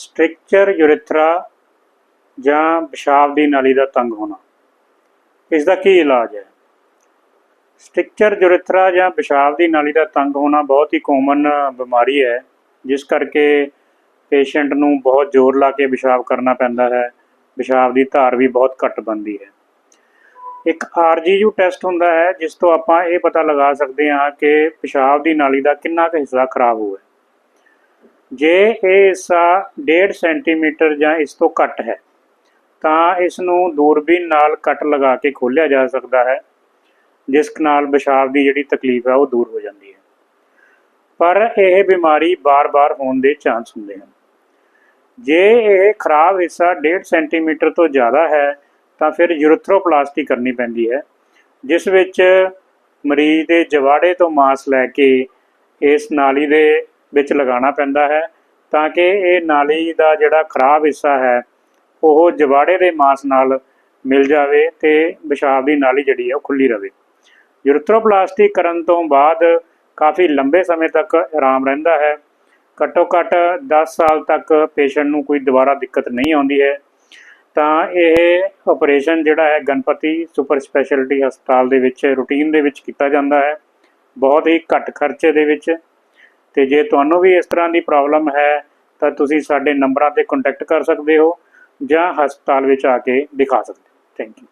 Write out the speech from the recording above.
ਸਟ੍ਰਿਕਚਰ ਯੂਰੇਥਰਾ ਜਾਂ ਪਿਸ਼ਾਬ ਦੀ ਨਾਲੀ ਦਾ ਤੰਗ ਹੋਣਾ। ਇਸ ਦਾ ਕੀ ਇਲਾਜ ਹੈ? ਸਟ੍ਰਿਕਚਰ ਯੂਰੇਥਰਾ ਜਾਂ ਪਿਸ਼ਾਬ ਦੀ ਨਾਲੀ ਦਾ ਤੰਗ ਹੋਣਾ ਬਹੁਤ ਹੀ ਕਾਮਨ ਬਿਮਾਰੀ ਹੈ, ਜਿਸ ਕਰਕੇ ਪੇਸ਼ੈਂਟ ਨੂੰ ਬਹੁਤ ਜ਼ੋਰ ਲਾ ਕੇ ਪਿਸ਼ਾਬ ਕਰਨਾ ਪੈਂਦਾ ਹੈ। ਪਿਸ਼ਾਬ ਦੀ ਧਾਰ ਵੀ ਬਹੁਤ ਘੱਟ ਬਣਦੀ ਹੈ। ਇੱਕ ਆਰਜੀਯੂ ਟੈਸਟ ਹੁੰਦਾ ਹੈ, ਜਿਸ ਤੋਂ ਆਪਾਂ ਇਹ ਪਤਾ ਲਗਾ ਸਕਦੇ ਹਾਂ ਕਿ ਪਿਸ਼ਾਬ ਦੀ ਨਾਲੀ ਦਾ ਕਿੰਨਾ ਕੁ ਹਿੱਸਾ ਖਰਾਬ ਹੋਇਆ। ਜੇ ਇਹ ਹਿੱਸਾ 1.5 ਸੈਂਟੀਮੀਟਰ ਜਾਂ ਇਸ ਤੋਂ ਘੱਟ ਹੈ, ਤਾਂ ਇਸ ਨੂੰ ਦੂਰਬੀਨ ਨਾਲ ਕੱਟ ਲਗਾ ਕੇ ਖੋਲ੍ਹਿਆ ਜਾ ਸਕਦਾ ਹੈ, ਜਿਸ ਨਾਲ ਪਿਸ਼ਾਬ ਦੀ ਜਿਹੜੀ ਤਕਲੀਫ ਹੈ ਉਹ ਦੂਰ ਹੋ ਜਾਂਦੀ ਹੈ। ਪਰ ਇਹ ਬਿਮਾਰੀ ਬਾਰ-ਬਾਰ ਹੋਣ ਦੇ ਚਾਂਸ ਹੁੰਦੇ ਹਨ। ਜੇ ਇਹ ਖਰਾਬ ਹਿੱਸਾ 1.5 ਸੈਂਟੀਮੀਟਰ ਤੋਂ ਜ਼ਿਆਦਾ ਹੈ, ਤਾਂ ਫਿਰ ਯੂਰੋਥ੍ਰੋਪਲਾਸਟੀ ਕਰਨੀ ਪੈਂਦੀ ਹੈ, ਜਿਸ ਵਿੱਚ ਮਰੀਜ਼ ਦੇ ਜਵਾੜੇ ਤੋਂ ਮਾਸ ਲੈ ਕੇ ਇਸ ਨਾਲੀ ਦੇ ਵਿੱਚ ਲਗਾਉਣਾ ਪੈਂਦਾ ਹੈ ਤਾਂ ਕਿ ਇਹ ਨਾਲੀ ਦਾ ਜਿਹੜਾ ਖਰਾਬ ਹਿੱਸਾ ਹੈ, ਉਹ ਜਵਾੜੇ ਦੇ ਮਾਸ ਨਾਲ ਮਿਲ ਜਾਵੇ ਤੇ ਪਿਸ਼ਾਬ ਦੀ ਨਾਲੀ ਜਿਹੜੀ ਹੈ ਉਹ ਖੁੱਲੀ ਰਵੇ ਯੂਰੋਥ੍ਰੋਪਲਾਸਟੀ ਕਰਨ ਤੋਂ ਬਾਅਦ ਕਾਫੀ ਲੰਬੇ ਸਮੇਂ ਤੱਕ ਆਰਾਮ ਰਹਿੰਦਾ ਹੈ। ਘੱਟੋ ਘੱਟ 10 ਸਾਲ ਤੱਕ ਪੇਸ਼ੈਂਟ ਨੂੰ ਕੋਈ ਦੁਬਾਰਾ ਦਿੱਕਤ ਨਹੀਂ ਆਉਂਦੀ ਹੈ। ਤਾਂ ਇਹ ਆਪਰੇਸ਼ਨ ਜਿਹੜਾ ਹੈ ਗਣਪਤੀ ਸੁਪਰ ਸਪੈਸ਼ਲਿਟੀ ਹਸਪਤਾਲ ਦੇ ਵਿੱਚ ਰੂਟੀਨ ਦੇ ਵਿੱਚ ਕੀਤਾ ਜਾਂਦਾ ਹੈ। ਬਹੁਤ ਹੀ ਘੱਟ ਖਰਚੇ ਦੇ ਵਿੱਚ ਤੇ ਜੇ ਤੁਹਾਨੂੰ ਵੀ ਇਸ ਤਰ੍ਹਾਂ ਦੀ ਪ੍ਰੋਬਲਮ ਹੈ, ਤਾਂ ਤੁਸੀਂ ਸਾਡੇ ਨੰਬਰਾਂ ਤੇ ਕੰਟੈਕਟ ਕਰ ਸਕਦੇ ਹੋ ਜਾਂ ਹਸਪਤਾਲ ਵਿੱਚ ਆ ਕੇ ਦਿਖਾ ਸਕਦੇ ਹੋ। Thank you